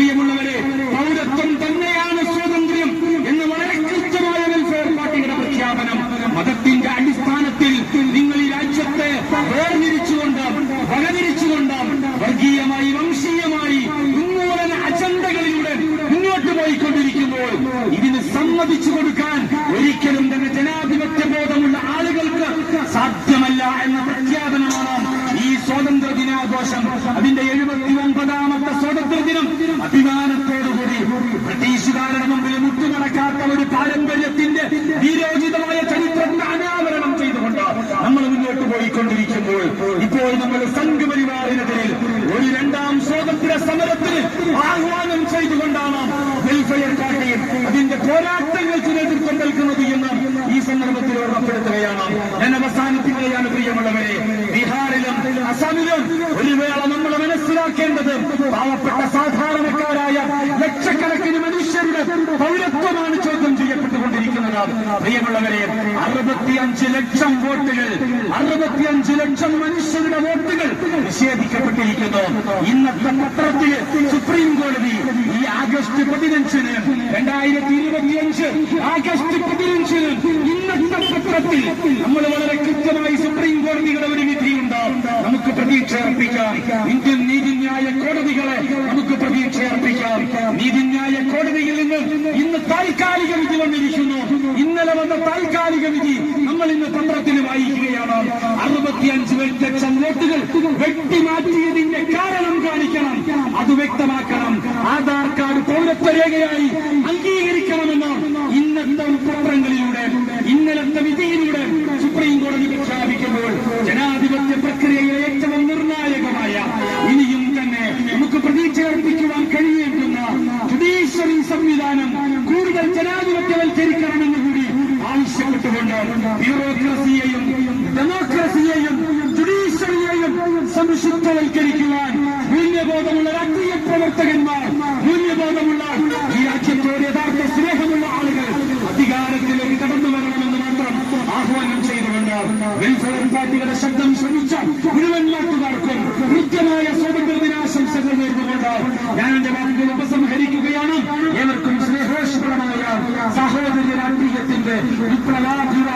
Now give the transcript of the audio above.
പ്രിയമുള്ളവരെ പൗരത്വം തന്നെയാണ് സ്വാതന്ത്ര്യം എന്ന് വളരെ കൃത്യമായ വെൽഫെയർ പാർട്ടിയുടെ പ്രഖ്യാപനം. മതത്തിന്റെ അടിസ്ഥാനത്തിൽ നിങ്ങൾ ഈ രാജ്യത്തെ വേർതിരിച്ചുകൊണ്ട് വകതിരിച്ചുകൊണ്ട് വർഗീയമായി വംശീയമായി ഉന്മൂലന അജണ്ടകളിലൂടെ മുന്നോട്ട് പോയിക്കൊണ്ടിരിക്കുമ്പോൾ ഇതിന് സമ്മതിച്ചു കൊടുക്കാൻ ഒരിക്കലും തന്നെ ജനാധിപത്യ ബോധമുള്ള ആളുകൾക്ക് സാധ്യമല്ല എന്ന പ്രഖ്യാപനമാണ് ഈ സ്വാതന്ത്ര്യ ദിനാഘോഷം അതിന്റെ എഴുപത്തി അഭിമാനത്തോടുകൂടി ബ്രിട്ടീഷുകാരുടെ മുമ്പിൽ മുട്ടുമടക്കാത്ത ഒരു പാരമ്പര്യത്തിന്റെ വീരോചിതമായ ചരിത്രത്തെ അനാവരണം ചെയ്തുകൊണ്ട് നമ്മൾ മുന്നോട്ട് പോയിക്കൊണ്ടിരിക്കുമ്പോൾ ഇപ്പോൾ നമ്മൾ സംഘപരിവാറിനെതിരിൽ ഒരു രണ്ടാം സ്വാതന്ത്ര്യ സമരത്തിന് ആഹ്വാനം ചെയ്തുകൊണ്ടാണ് വെൽഫെയർ പാർട്ടിയും അതിന്റെ പോരാട്ടങ്ങൾക്ക് നേതൃത്വം നൽകുന്നത് എന്ന് ഈ സന്ദർഭത്തിൽ ഓർമ്മപ്പെടുത്തുകയാണ്. ഞാൻ അവസാനിപ്പിക്കുകയാണ് പ്രിയമുള്ളവരെ. ബീഹാറിലും അസമിലും മനസ്സിലാക്കേണ്ടത് പാവപ്പെട്ട സാധാരണക്കാരായ ലക്ഷക്കണക്കിന് മനുഷ്യരുടെ പൗരത്വമാണ് ചോദ്യം ചെയ്യപ്പെട്ടുകൊണ്ടിരിക്കുന്നത് പ്രിയമുള്ളവരെ അറുപത്തിയഞ്ച് ലക്ഷം വോട്ടുകൾ അറുപത്തിയഞ്ച് ലക്ഷം മനുഷ്യരുടെ വോട്ടുകൾ നിഷേധിക്കപ്പെട്ടിരിക്കുന്നു. ഇന്നത്തെ പത്രത്തിൽ സുപ്രീം കോടതി ഈ ആഗസ്റ്റ് പതിനഞ്ചിന് രണ്ടായിരത്തി ഇരുപത്തിയഞ്ച് ആഗസ്റ്റ് പതിനഞ്ചിന് ഇന്നത്തെ പത്രത്തിൽ നമ്മൾ വളരെ കൃത്യമായി സുപ്രീം കോടതിയുടെ ഒരു വിധിയുണ്ട്. നമുക്ക് പ്രതീക്ഷ അർപ്പിക്കാം ഇന്ത്യൻ കോടതികളെ നമുക്ക് പ്രതീക്ഷ അർപ്പിക്കാം. നീതിന്യായ കോടതിയിൽ നിന്ന് ഇന്ന് താൽക്കാലിക വിധി വന്നിരിക്കുന്നു. ഇന്നലെ വന്ന താൽക്കാലിക വിധി നമ്മൾ ഇന്ന് പത്രത്തിൽ വായിക്കുകയാണ്. അറുപത്തിയഞ്ച് ലക്ഷം വോട്ടുകൾ വെട്ടിമാറ്റിയതിന്റെ കാരണം കാണിക്കണം. അത് വ്യക്തമാക്കണം. ആധാർ കാർഡ് പൗരത്വ രേഖയായി അംഗീകരിക്കണമെന്ന് ഇന്നത്തെ പത്രങ്ങളിലൂടെ ഇന്നലത്തെ വിധിയിലൂടെ സംവിധാനം കൂടുതൽ ജനാധിപത്യവൽക്കരിക്കണമെന്ന് കൂടി ആവശ്യപ്പെട്ടുകൊണ്ട് ബ്യൂറോക്രസിയെയും ഡെമോക്രസിയെയും ജുഡീഷ്യറിയെയും സംശുദ്ധവൽക്കരിക്കുവാൻ മൂല്യബോധമുള്ള രാഷ്ട്രീയ പ്രവർത്തകന്മാർ മൂല്യബോധമുള്ള ഈ രാജ്യത്തോട് യഥാർത്ഥ സ്നേഹമുള്ള ആളുകൾ അധികാരത്തിലേക്ക് കടന്നു വരണമെന്ന് മാത്രം ആഹ്വാനം ചെയ്തുകൊണ്ട് വെൽഫെയർ പാർട്ടികളുടെ ശബ്ദം ശ്രമിച്ച മുഴുവൻ നാട്ടുകാർക്കും കൃത്യമായ സ്വാതന്ത്ര്യ ദിനാശംസകൾ നേർന്നുകൊണ്ട് ഞാൻ എന്റെ വാക്കുകൾ ഉപസംഹരിക്കുകയാണ്. ആന്തരിക രാഷ്ട്രീയത്തിന്റെ ഇപ്രകാശിക